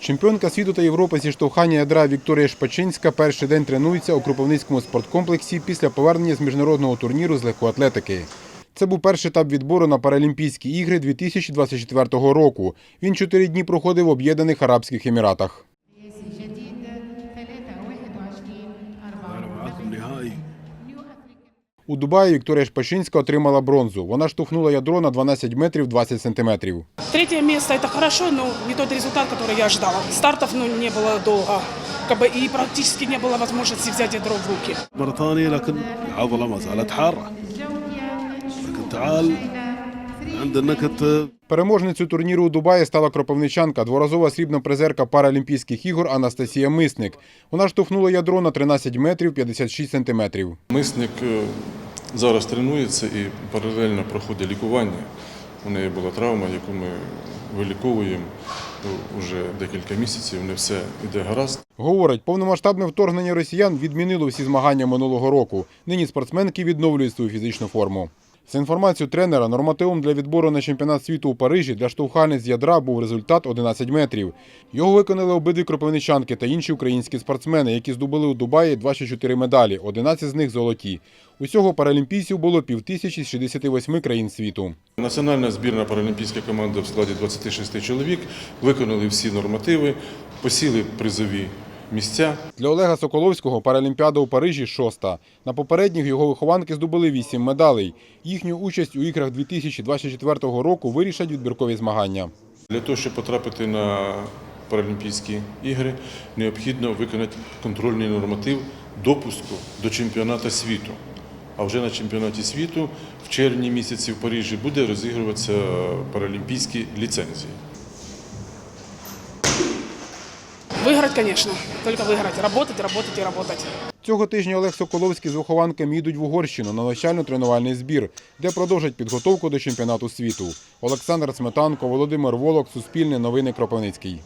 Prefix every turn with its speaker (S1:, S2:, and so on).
S1: Чемпіонка світу та Європи зі штовхання ядра Вікторія Шпачинська перший день тренується у Кропивницькому спорткомплексі після повернення з міжнародного турніру з легкоатлетики. Це був перший етап відбору на Паралімпійські ігри 2024 року. Він чотири дні проходив в Об'єднаних Арабських Еміратах. У Дубаї Вікторія Шпачинська отримала бронзу. Вона штовхнула ядро на 12 метрів 20 сантиметрів.
S2: Третье место это хорошо, но не тот результат, который я ожидала. Стартов ну, не было долго. Как бы и практически не было возможности взять ядро в руки.
S3: مرة ثانية لكن العضلة ما زالت حارة لكن تعال عند النكت
S1: Переможницею турніру у Дубаї стала кропивничанка, дворазова срібна призерка Паралімпійських ігор Анастасія Мисник. Вона штовхнула ядро на 13 метрів 56 сантиметрів.
S4: Мисник е, зараз тренується і паралельно проходить лікування. У неї була травма, яку ми виліковуємо вже декілька місяців. Не все йде гаразд.
S1: Говорить, повномасштабне вторгнення росіян відмінило всі змагання минулого року. Нині спортсменки відновлюють свою фізичну форму. За інформацією тренера, нормативом для відбору на чемпіонат світу у Парижі для штовхальниць з ядра був результат 11 метрів. Його виконали обидві кропивничанки та інші українські спортсмени, які здобули у Дубаї 24 медалі, 11 з них золоті. Усього паралімпійців було півтисячі з 68 країн світу.
S4: Національна збірна паралімпійська команда в складі 26 чоловік виконали всі нормативи, посіли призові місця.
S1: Для Олега Соколовського паралімпіада у Парижі шоста. На попередніх його вихованки здобули вісім медалей. Їхню участь у іграх 2024 року вирішать відбіркові змагання.
S4: Для того, щоб потрапити на Паралімпійські ігри, необхідно виконати контрольний норматив допуску до чемпіонату світу. А вже на чемпіонаті світу в червні місяці в Парижі буде розігруватися паралімпійські ліцензії.
S2: Выиграть, звісно, тільки виграти. Работати, работати і работати.
S1: Цього тижня Олег Соколовський з вихованками їдуть в Угорщину на навчально-тренувальний збір, де продовжать підготовку до чемпіонату світу. Олександр Сметанко, Володимир Волок, Суспільне новини Кропивницький.